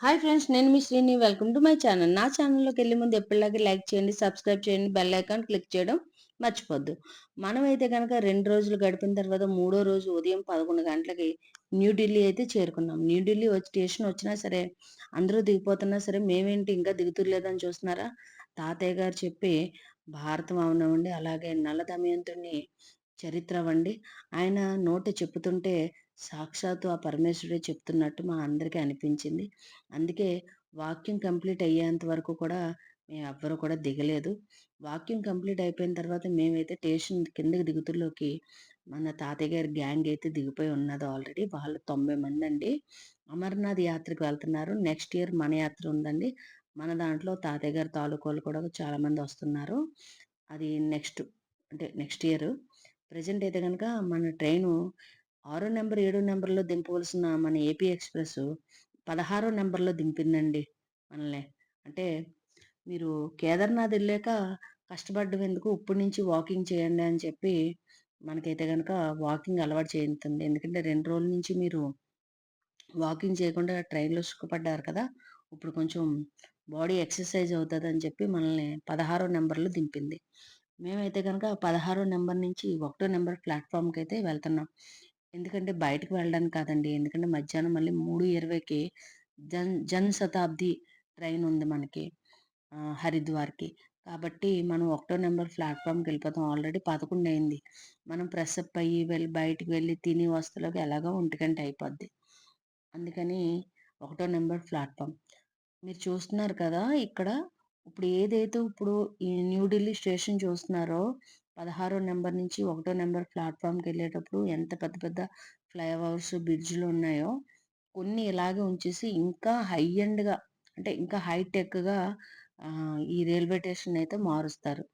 Hi friends నేను మీ Srini. Welcome to my channel. నా ఛానల్లోకి వెళ్ళే ముందు ఎప్పటిలాగే లైక్ చేయండి సబ్స్క్రైబ్ చేయండి బెల్ ఐకాన్ క్లిక్ చేయడం మర్చిపోద్దు. మనమైతే కనుక రెండు రోజులు గడిపిన తర్వాత మూడో రోజు ఉదయం పదకొండు గంటలకి న్యూఢిల్లీ అయితే చేరుకున్నాం. న్యూఢిల్లీ వచ్చి స్టేషన్ వచ్చినా సరే అందరూ దిగిపోతున్నా సరే మేమేంటి ఇంకా దిగుతులేదని చూస్తున్నారా? తాతయ్య గారు చెప్పి భారతం అవునవండి అలాగే నల్ల దమయంతుని చరిత్ర అవ్వండి. ఆయన నోట చెప్పుతుంటే సాక్షాత్తు ఆ పరమేశ్వరుడే చెప్తున్నట్టు మా అందరికీ అనిపించింది. అందుకే వాక్యం కంప్లీట్ అయ్యేంత వరకు కూడా మేము ఎవ్వరు కూడా దిగలేదు. వాక్యం కంప్లీట్ అయిపోయిన తర్వాత మేమైతే స్టేషన్ కిందకి దిగుతుల్లోకి మన తాతయ్య గారి గ్యాంగ్ అయితే దిగిపోయి ఉన్నది ఆల్రెడీ. వాళ్ళు తొంభై మంది అండి. అమర్నాథ్ యాత్రకు వెళ్తున్నారు. నెక్స్ట్ ఇయర్ మన యాత్ర ఉందండి. మన దాంట్లో తాతయ్య గారి తాలూకోలు కూడా చాలా మంది వస్తున్నారు. అది నెక్స్ట్ అంటే నెక్స్ట్ ఇయర్. ప్రజెంట్ అయితే కనుక మన ట్రైను ఆరో నెంబర్ ఏడో నెంబర్లో దింపవలసిన మన ఏపీ ఎక్స్ప్రెస్ పదహారో నెంబర్లో దింపిందండి మనల్ని. అంటే మీరు కేదార్నాథ్ వెళ్ళాక కష్టపడ్డం ఎందుకు? ఇప్పటి నుంచి వాకింగ్ చేయండి అని చెప్పి మనకైతే కనుక వాకింగ్ అలవాటు చేయింది ఎందుకంటే రెండు రోజుల నుంచి మీరు వాకింగ్ చేయకుండా ట్రైన్లో సుఖపడ్డారు కదా? ఇప్పుడు కొంచెం బాడీ ఎక్సర్సైజ్ అవుతుంది అని చెప్పి మనల్ని పదహారో నెంబర్లో దింపింది. మేమైతే కనుక పదహారో నెంబర్ నుంచి ఒకటో నెంబర్ ప్లాట్ఫామ్కి అయితే వెళ్తున్నాం. ఎందుకంటే బయటకు వెళ్ళడానికి కాదండి. ఎందుకంటే మధ్యాహ్నం మళ్ళీ మూడు ఇరవైకి జన్ జన్ శతాబ్ది ట్రైన్ ఉంది మనకి హరిద్వార్కి. కాబట్టి మనం ఒకటో నెంబర్ ప్లాట్ఫామ్కి వెళ్ళిపోతాం. ఆల్రెడీ పదకొండు అయింది. మనం ప్రెస్ అప్ అయ్యి వెళ్ళి బయటకు వెళ్ళి తిని వస్తువులోకి ఎలాగో ఒంటికంటే అయిపోద్ది. అందుకని ఒకటో నెంబర్ ప్లాట్ఫామ్. మీరు చూస్తున్నారు కదా ఇక్కడ ఇప్పుడు ఏదైతే ఇప్పుడు ఈ న్యూఢిల్లీ స్టేషన్ చూస్తున్నారో పదహారో నెంబర్ నుంచి ఒకటో నెంబర్ ప్లాట్ఫామ్కి వెళ్ళేటప్పుడు ఎంత పెద్ద పెద్ద ఫ్లైఓవర్స్ బ్రిడ్జ్లు ఉన్నాయో కొన్ని ఇలాగే ఉంచేసి ఇంకా హై ఎండ్గా అంటే ఇంకా హైటెక్గా ఈ రైల్వే స్టేషన్ అయితే మారుస్తారు.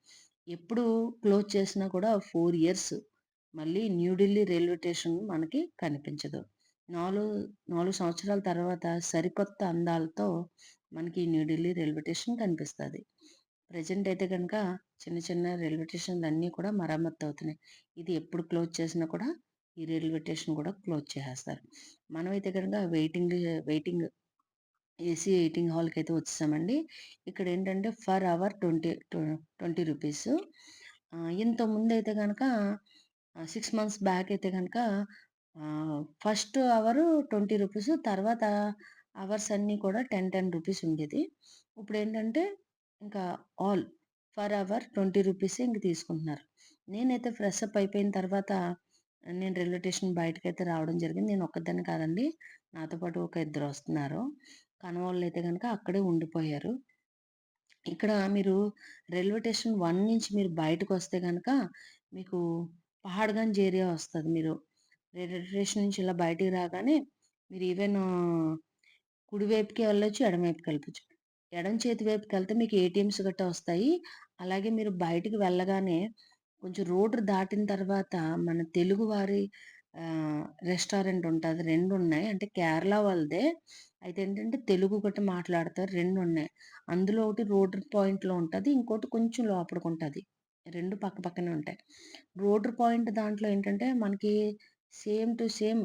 ఎప్పుడు క్లోజ్ చేసినా కూడా ఫోర్ ఇయర్స్ మళ్ళీ న్యూఢిల్లీ రైల్వే స్టేషన్ మనకి కనిపించదు. నాలుగు నాలుగు సంవత్సరాల తర్వాత సరికొత్త అందాలతో మనకి న్యూఢిల్లీ రైల్వే స్టేషన్ కనిపిస్తుంది. ప్రజెంట్ అయితే కనుక చిన్న చిన్న రైల్వే స్టేషన్లు అన్నీ కూడా మరమ్మత్తు అవుతున్నాయి. ఇది ఎప్పుడు క్లోజ్ చేసినా కూడా ఈ రైల్వే స్టేషన్ కూడా క్లోజ్ చేసేస్తారు. మనమైతే కనుక వెయిటింగ్ వెయిటింగ్ ఏసీ వెయిటింగ్ హాల్కి అయితే వచ్చేసామండి. ఇక్కడ ఏంటంటే for hour twenty twenty rupees. ఇంతకుముందు అయితే కనుక సిక్స్ మంత్స్ బ్యాక్ అయితే కనుక ఫస్ట్ అవర్ ట్వంటీ రూపీస్ తర్వాత అవర్స్ అన్నీ కూడా టెన్ టెన్ రూపీస్ ఉండేది. ఇప్పుడు ఏంటంటే ఇంకా all for hour twenty rupees ఇంక తీసుకుంటున్నారు. నేనైతే ఫ్రెష్ అప్ అయిపోయిన తర్వాత నేను రైల్వే స్టేషన్ బయటకైతే రావడం జరిగింది. నేను ఒక్కదాన్ని కాదండి నాతో పాటు ఒక ఇద్దరు వస్తున్నారు. కనవాళ్ళు అయితే కనుక అక్కడే ఉండిపోయారు. ఇక్కడ మీరు రైల్వే స్టేషన్ వన్ నుంచి మీరు బయటకు వస్తే కనుక మీకు పహాడ్గంజ్ ఏరియా వస్తుంది మీరు. రైల్వే స్టేషన్ నుంచి ఇలా బయటికి రాగానే మీరు ఈవెన్ కుడివైపుకి వెళ్ళొచ్చు ఎడమవైపుకి వెళ్ళొచ్చు. ఎడం చేతి వైపుకి వెళ్తే మీకు ఏటీఎంస్ గట్రా వస్తాయి. అలాగే మీరు బయటికి వెళ్ళగానే కొంచెం రోడ్డు దాటిన తర్వాత మన తెలుగు వారి రెస్టారెంట్ ఉంటుంది. రెండు ఉన్నాయి. అంటే కేరళ వాళ్ళదే. అయితే ఏంటంటే తెలుగు ఒకటి మాట్లాడతారు. రెండు ఉన్నాయి. అందులో ఒకటి రోడ్డు పాయింట్లో ఉంటుంది. ఇంకోటి కొంచెం లోపలికి ఉంటుంది. రెండు పక్క పక్కనే ఉంటాయి. రోడ్డు పాయింట్ దాంట్లో ఏంటంటే మనకి సేమ్ టు సేమ్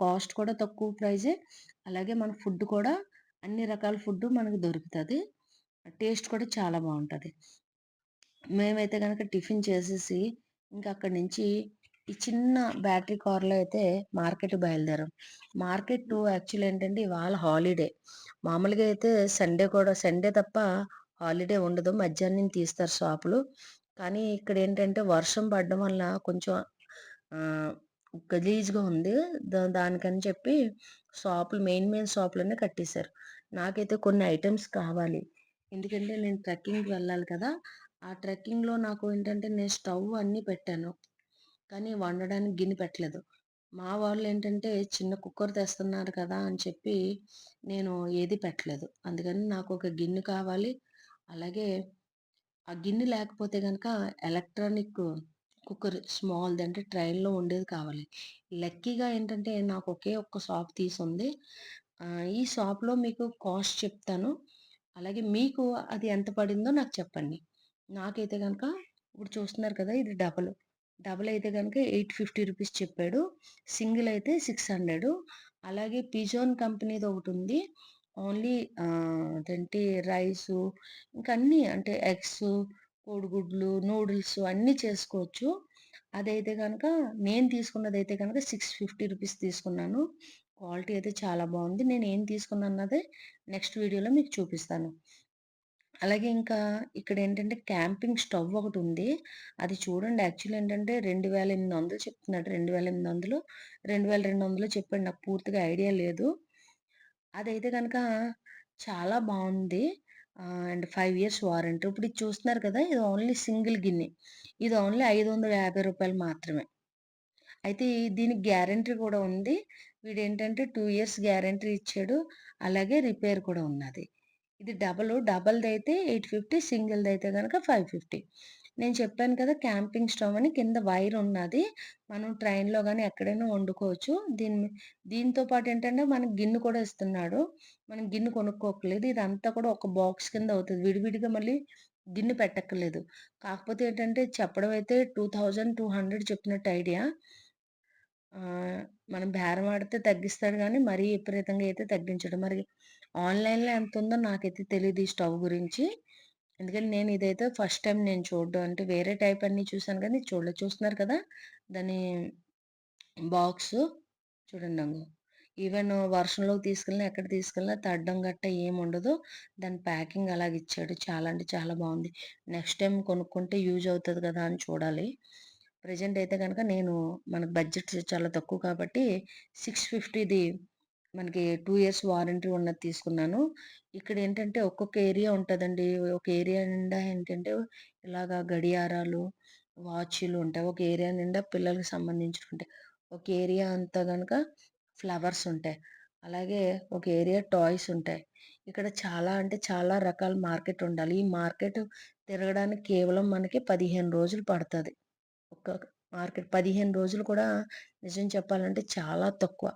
కాస్ట్ కూడా తక్కువ ప్రైజే. అలాగే మన ఫుడ్ కూడా అన్ని రకాల ఫుడ్ మనకు దొరుకుతుంది. టేస్ట్ కూడా చాలా బాగుంటుంది. మేమైతే కనుక టిఫిన్ చేసేసి ఇంకా అక్కడి నుంచి ఈ చిన్న బ్యాటరీ కార్లో అయితే మార్కెట్ బయలుదేరాం. మార్కెట్ యాక్చువల్ ఏంటంటే ఇవాళ హాలిడే. మామూలుగా అయితే సండే కూడా సండే తప్ప హాలిడే ఉండదు. మధ్యాహ్నం తీస్తారు షాపులు. కానీ ఇక్కడ ఏంటంటే వర్షం పడడం వల్ల కొంచెం గలీజ్గా ఉంది. దానికని చెప్పి షాపులు మెయిన్ మెయిన్ షాపులన్నీ కట్టేశారు. నాకైతే కొన్ని ఐటమ్స్ కావాలి. ఎందుకంటే నేను ట్రెక్కింగ్కి వెళ్ళాలి కదా. ఆ ట్రెక్కింగ్లో నాకు ఏంటంటే నేను స్టవ్ అన్నీ పెట్టాను. కానీ వండడానికి గిన్నె పెట్టలేదు. మా వాళ్ళు ఏంటంటే చిన్న కుక్కర్ తెస్తున్నారు కదా అని చెప్పి నేను ఏది పెట్టలేదు. అందుకని నాకు ఒక గిన్నె కావాలి. అలాగే ఆ గిన్నె లేకపోతే కనుక ఎలక్ట్రానిక్ కుక్కర్ స్మాల్‌ది అంటే ట్రైన్‌లో ఉండేది కావాలి. లక్కీగా ఏంటంటే నాకు ఒకే ఒక్క షాప్ తీసుంది. ఈ షాప్‌లో మీకు కాస్ట్ చెప్తాను. అలాగే మీకు అది ఎంత పడిందో నాకు చెప్పండి. నాకైతే కనుక ఇప్పుడు చూస్తున్నారు కదా! ఇది డబల్. డబల్ అయితే కనుక ఎయిట్ ఫిఫ్టీ రూపీస్ చెప్పాడు. సింగిల్ అయితే సిక్స్ హండ్రెడ్ అలాగే పిజోన్ కంపెనీది ఒకటి ఉంది ఓన్లీ అదేంటి రైసు ఇంకా అన్నీ అంటే ఎగ్స్, కోడిగుడ్లు, నూడిల్స్ అన్నీ చేసుకోవచ్చు. అదైతే కనుక నేను తీసుకున్నది అయితే కనుక సిక్స్ ఫిఫ్టీ రూపీస్ తీసుకున్నాను. క్వాలిటీ అయితే చాలా బాగుంది నేను ఏం తీసుకున్నాను తీసుకున్నానన్నదే నెక్స్ట్ వీడియోలో మీకు చూపిస్తాను. అలాగే ఇంకా ఇక్కడ ఏంటంటే క్యాంపింగ్ స్టవ్ ఒకటి ఉంది అది చూడండి యాక్చువల్లీ ఏంటంటే 2800 చెప్తున్నాడు. 2800 2200 చెప్పాడు. నాకు పూర్తిగా ఐడియా లేదు. అదైతే కనుక చాలా బాగుంది అండ్ ఫైవ్ ఇయర్స్ వారంటీ. ఇప్పుడు ఇది చూస్తున్నారు కదా! ఇది ఓన్లీ సింగిల్ గిన్నె. ఇది ఓన్లీ ఐదు వందల యాభై రూపాయలు మాత్రమే. అయితే దీనికి గ్యారంటీ కూడా ఉంది. వీడేంటంటే టూ ఇయర్స్ గ్యారంటీ ఇచ్చాడు. అలాగే రిపేర్ కూడా ఉన్నది. ఇది డబల్ డబల్ది అయితే ఎయిట్ ఫిఫ్టీ సింగిల్ది అయితే కనుక ఫైవ్ ఫిఫ్టీ నేను చెప్పాను కదా! క్యాంపింగ్ స్టవ్ అని కింద వైర్ ఉన్నది. మనం ట్రైన్‌లో కానీ ఎక్కడైనా వండుకోవచ్చు. దీని దీంతో పాటు ఏంటంటే మనకి గిన్నె కూడా ఇస్తున్నాడు. మనం గిన్నె కొనుక్కోకలేదు ఇదంతా కూడా ఒక బాక్స్ కింద అవుతుంది విడివిడిగా మళ్ళీ గిన్నె పెట్టక్కర్లేదు. కాకపోతే ఏంటంటే చెప్పడం అయితే 2200 చెప్పినట్టు ఐడియా. మనం బేరం ఆడితే తగ్గిస్తాడు కానీ మరీ విపరీతంగా అయితే తగ్గించడు. మరి ఆన్‌లైన్‌లో ఎంత ఉందో నాకైతే తెలియదు ఈ స్టవ్ గురించి. ఎందుకంటే నేను ఇదైతే ఫస్ట్ టైం నేను చూడడం. అంటే వేరే టైప్ అన్నీ చూసాను కానీ ఇది చూడలేదు. చూస్తున్నారు కదా! దాని చూడండి నాకు ఈవెన్ వర్షంలోకి తీసుకెళ్ళినా, ఎక్కడ తీసుకెళ్ళినా తడడం గట్టా ఏముండదు. దాని ప్యాకింగ్ అలాగిచ్చాడు. చాలా అంటే చాలా బాగుంది నెక్స్ట్ టైం కొనుక్కుంటే యూజ్ అవుతుంది కదా! అని చూడాలి. ప్రెజెంట్ అయితే కనుక నేను మనకు బడ్జెట్ చాలా తక్కువ కాబట్టి 650ది మనకి టూ ఇయర్స్ వారంటీ ఉన్నది తీసుకున్నాను. ఇక్కడ ఏంటంటే ఒక్కొక్క ఏరియా ఉంటుందండి ఒక ఏరియా నిండా ఏంటంటే ఇలాగా గడియారాలు, వాచ్లు ఉంటాయి. ఒక ఏరియా నిండా పిల్లలకు సంబంధించిన ఉంటాయి ఒక ఏరియా అంతా కనుక ఫ్లవర్స్ ఉంటాయి. అలాగే ఒక ఏరియా టాయ్స్ ఉంటాయి. ఇక్కడ చాలా అంటే చాలా రకాల మార్కెట్ ఉండాలి. ఈ మార్కెట్ తిరగడానికి కేవలం మనకి 15 రోజులు పడుతుంది ఒక మార్కెట్ 15 రోజులు కూడా నిజం చెప్పాలంటే చాలా తక్కువ.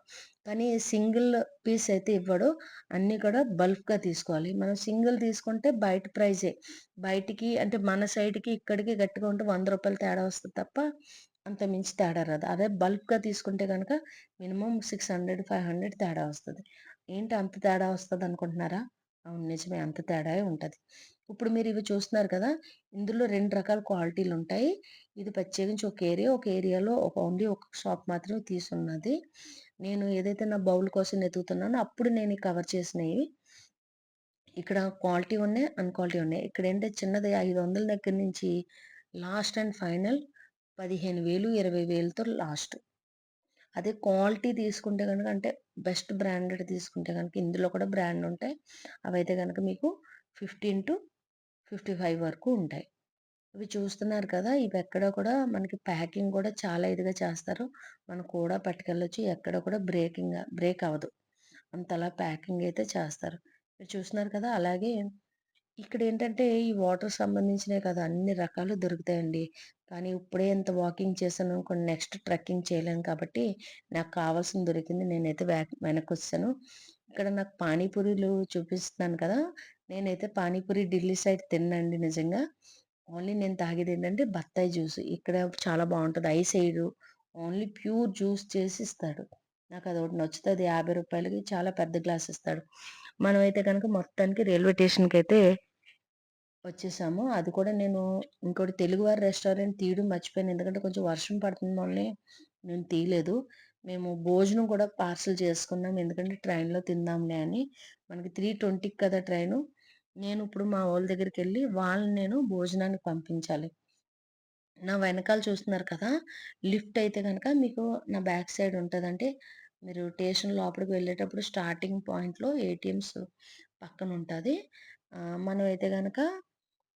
కానీ సింగిల్ పీస్ అయితే ఇవ్వడు. అన్నీ కూడా బల్క్‌గా తీసుకోవాలి. మనం సింగిల్ తీసుకుంటే బయట ప్రైజే. బయటికి అంటే మన సైడ్‌కి, ఇక్కడికి గట్టిగా ఉంటే వంద రూపాయలు తేడా వస్తుంది తప్ప అంత మించి తేడా రాదు. అదే బల్క్‌గా తీసుకుంటే కనుక minimum six hundred five hundred తేడా వస్తుంది ఏంటి అంత తేడా వస్తుంది అనుకుంటున్నారా అవును నిజమే. అంత తేడా ఉంటుంది ఇప్పుడు మీరు ఇవి చూస్తున్నారు కదా! ఇందులో రెండు రకాల క్వాలిటీలు ఉంటాయి ఇది ప్రత్యేకించి ఒక ఏరియా, ఒక ఏరియాలో ఒక ఓన్లీ ఒక షాప్ మాత్రమే తీసున్నది. నేను ఏదైతే నా బౌల్ కోసం ఎదుగుతున్నానో అప్పుడు నేను ఈ కవర్ చేసినవి ఇక్కడ క్వాలిటీ ఉన్నాయి, అన్‌క్వాలిటీ ఉన్నాయి. ఇక్కడ ఏంటంటే చిన్నది 500 దగ్గర నుంచి లాస్ట్ అండ్ ఫైనల్ 15,000, 20,000తో లాస్ట్. అదే క్వాలిటీ తీసుకుంటే కనుక అంటే బెస్ట్ బ్రాండెడ్ తీసుకుంటే కనుక ఇందులో కూడా బ్రాండ్ ఉంటాయి. అవైతే కనుక మీకు 15-55 వరకు ఉంటాయి. ఇవి చూస్తున్నారు కదా! ఇవి ఎక్కడ కూడా మనకి ప్యాకింగ్ కూడా చాలా ఇదిగా చేస్తారు. మనం కూడా పట్టుకెళ్ళొచ్చు. ఎక్కడ కూడా బ్రేకింగ్ బ్రేక్ అవ్వదు. అంతలా ప్యాకింగ్ అయితే చేస్తారు. మీరు చూస్తున్నారు కదా! అలాగే ఇక్కడ ఏంటంటే ఈ వాటర్ సంబంధించినవి కదా! అన్ని రకాలు దొరుకుతాయండి. కానీ ఇప్పుడే ఇంత వాకింగ్ చేశాను కొన్ని నెక్స్ట్ ట్రెక్కింగ్ చేయలేను కాబట్టి నాకు కావాల్సింది దొరికింది. నేనైతే బ్యాక్ వచ్చాను ఇక్కడ నాకు పానీపూరీలు చూపిస్తున్నాను కదా! నేనైతే పానీపూరి ఢిల్లీ సైడ్ తిన్నండి నిజంగా. ఓన్లీ నేను తాగేది ఏంటంటే బత్తాయి జ్యూస్. ఇక్కడ చాలా బాగుంటుంది I side only pure juice చేసి ఇస్తాడు. నాకు అది ఒకటి నచ్చుతుంది యాభై రూపాయలకి చాలా పెద్ద గ్లాస్ ఇస్తాడు. మనమైతే కనుక మొత్తానికి రైల్వే స్టేషన్కి అయితే వచ్చేసాము. అది కూడా నేను ఇంకోటి తెలుగువారి రెస్టారెంట్ తీయడం మర్చిపోయాను. ఎందుకంటే కొంచెం వర్షం పడుతుంది వల్లే నేను తీయలేదు. మేము భోజనం కూడా పార్సెల్ చేసుకున్నాం. ఎందుకంటే ట్రైన్‌లో తిందాంలే అని. మనకి 3:20కి కదా ట్రైను. నేను ఇప్పుడు మా వాళ్ళ దగ్గరికి వెళ్ళి వాళ్ళని నేను భోజనానికి పంపించాలి. నా వెనకాల చూస్తున్నారు కదా! లిఫ్ట్ అయితే కనుక మీకు నా బ్యాక్ సైడ్ ఉంటదంటే మీరు స్టేషన్ లోపలికి వెళ్ళేటప్పుడు స్టార్టింగ్ పాయింట్‌లో ఏటీఎంస్ పక్కన ఉంటుంది మనం అయితే కనుక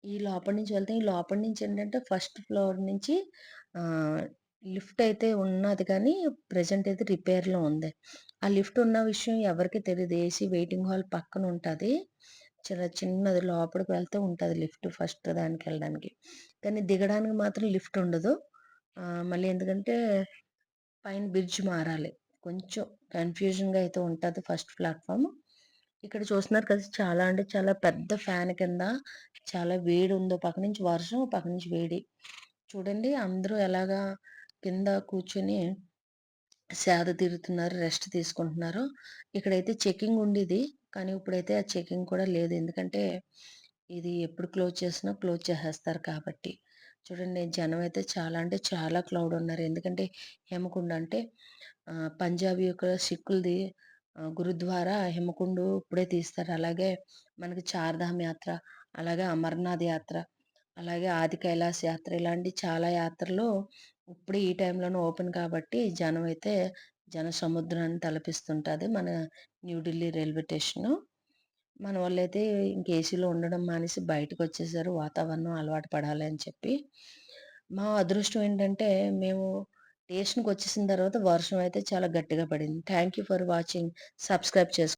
ఈ లోపల నుంచి వెళ్తే ఈ లోపల నుంచి ఏంటంటే ఫస్ట్ ఫ్లోర్ నుంచి లిఫ్ట్ అయితే ఉన్నది కానీ ప్రజెంట్ అయితే రిపేర్‌లో ఉంది. ఆ లిఫ్ట్ ఉన్న విషయం ఎవరికి తెలియదు ఏసీ వెయిటింగ్ హాల్ పక్కన ఉంటుంది చాలా చిన్నది లోపలికి వెళ్తే ఉంటుంది లిఫ్ట్ ఫస్ట్ దానికి వెళ్ళడానికి కానీ దిగడానికి మాత్రం లిఫ్ట్ ఉండదు. మళ్ళీ ఎందుకంటే పైన బ్రిడ్జ్ మారాలి. కొంచెం కన్‌ఫ్యూజన్‌గా అయితే ఉంటుంది ఫస్ట్ ప్లాట్ఫామ్ ఇక్కడ చూస్తున్నారు కదా! చాలా అంటే చాలా పెద్ద ఫ్యాన్ కింద చాలా వేడుందో పక్క నుంచి వర్షం, పక్క నుంచి వేడి. చూడండి అందరూ ఎలాగా కింద కూర్చొని సేద తీరుతున్నారు, రెస్ట్ తీసుకుంటున్నారు. ఇక్కడైతే చెకింగ్ ఉండేది. కానీ ఇప్పుడైతే ఆ చెకింగ్ కూడా లేదు. ఎందుకంటే ఇది ఎప్పుడు క్లోజ్ చేసినా క్లోజ్ చేసేస్తారు కాబట్టి. చూడండి జనం అయితే చాలా అంటే చాలా క్లౌడ్ ఉన్నారు. ఎందుకంటే హేమకుండ అంటే పంజాబీ పంజాబ్ యొక్క సిక్కులది గురుద్వారా హేమకుండ్ ఇప్పుడే తీస్తారు. అలాగే మనకి చార్ధామ్ యాత్ర, అలాగే అమర్నాథ్ యాత్ర, అలాగే ఆది కైలాస్ యాత్ర ఇలాంటి చాలా యాత్రలు ఇప్పుడు ఈ టైంలోనే ఓపెన్ కాబట్టి జనం అయితే జన సముద్రాన్ని తలపిస్తుంటుంది మన న్యూఢిల్లీ రైల్వే స్టేషను. మన వాళ్ళైతే ఇంక ఏసీలో ఉండడం మానేసి బయటకొచ్చేసారు. వాతావరణం అలవాటు పడాలి అని చెప్పి. మా అదృష్టం ఏంటంటే మేము స్టేషన్‌కొచ్చేసిన తర్వాత వర్షం అయితే చాలా గట్టిగా పడింది. Thank you for watching. Subscribe చేసుకో